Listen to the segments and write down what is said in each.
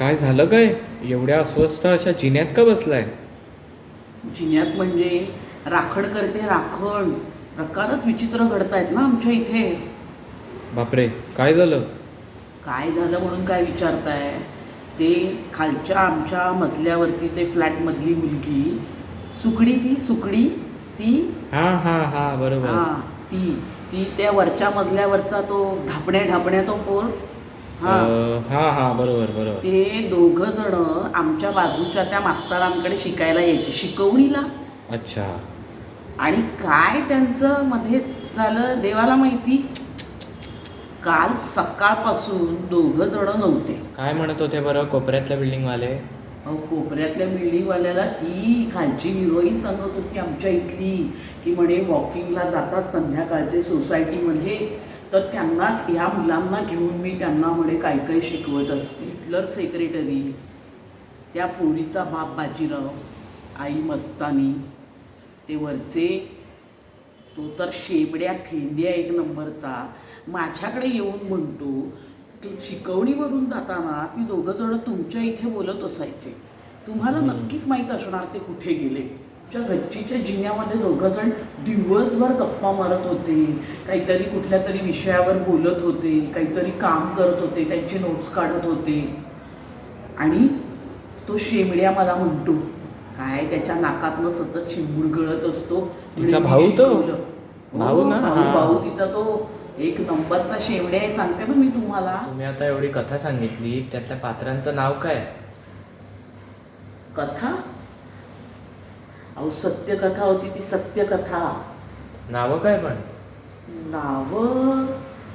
काय झालं काय? एवढ्या अस्वस्थ अशा जिन्यात का बसलाय? जिन्यात म्हणजे राखण करते राखण. प्रकारच विचित्र घडतायत ना आमच्या इथे. बापरे काय झालं? काय झालं म्हणून काय विचारताय? ते खालच्या आमच्या मजल्यावरती ते फ्लॅटमधली मुलगी सुकडी ती सुकडी ती? हा हा हा बरोबर. हा ती. ती त्या वरच्या मजल्यावरचा तो ढापण्या ढापण्या तो पोर हा. हा हा बरोबर बरोबर. ते दोघं जण आमच्या बाजूच्या त्या मास्तरांकडे शिकायला यायचे शिकवणीला. अच्छा. आणि काय त्यांचं मध्ये झालं देवाला माहिती? काल सकाळपासून दोघं जण नव्हते. काय म्हणत होते बरं कोपऱ्यातल्या बिल्डिंग वाले अहो कोपऱ्यातल्या बिल्डिंगवाल्याला ती खालची हिरोईन सांगत होती आमच्या इथली की म्हणे वॉकिंगला जातात संध्याकाळचे सोसायटीमध्ये तर त्यांना ह्या मुलांना घेऊन मी त्यांना म्हणे काय काय शिकवत असते. हिटलर सेक्रेटरी त्या पोरीचा बाप बाजीराव आई मस्तानी ते वरचे तो तर शेबड्या फेंद्या एक नंबरचा. माझ्याकडे येऊन म्हणतो की शिकवणीवरून जाताना ती दोघं जण तुमच्या इथे बोलत असायचे. तुम्हाला नक्कीच माहीत असणार ते कुठे गेले. तुमच्या गच्चीच्या जिन्यामध्ये दोघं जण दिवसभर गप्पा मारत होते. काहीतरी कुठल्या तरी विषयावर बोलत होते. काहीतरी काम करत होते. त्यांचे नोट्स काढत होते. आणि तो शेमड्या मला म्हणतो काय त्याच्या नाकातनं सतत शिंबूड गळत असतो? तिचा भाऊ तो? शिकवलं. भाऊ हो, ना? भाऊ हा. भाऊ तिचा तो एक नंबरचा शेवड्या आहे. सांगते ना मी तुम्हाला. तुम्ही आता एवढी कथा सांगितली. त्यातल्या पात्रांचं नाव काय? कथा? अहो सत्य कथा होती ती सत्य कथा नावं काय पण? नावं?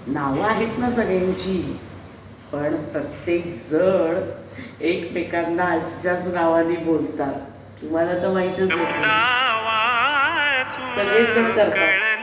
नावं आहेत ना सगळ्यांची. पण प्रत्येक जण एकमेकांना अशाच नावाने बोलतात. तुम्हाला तर माहीतच असेल. सगळेच जण करतात.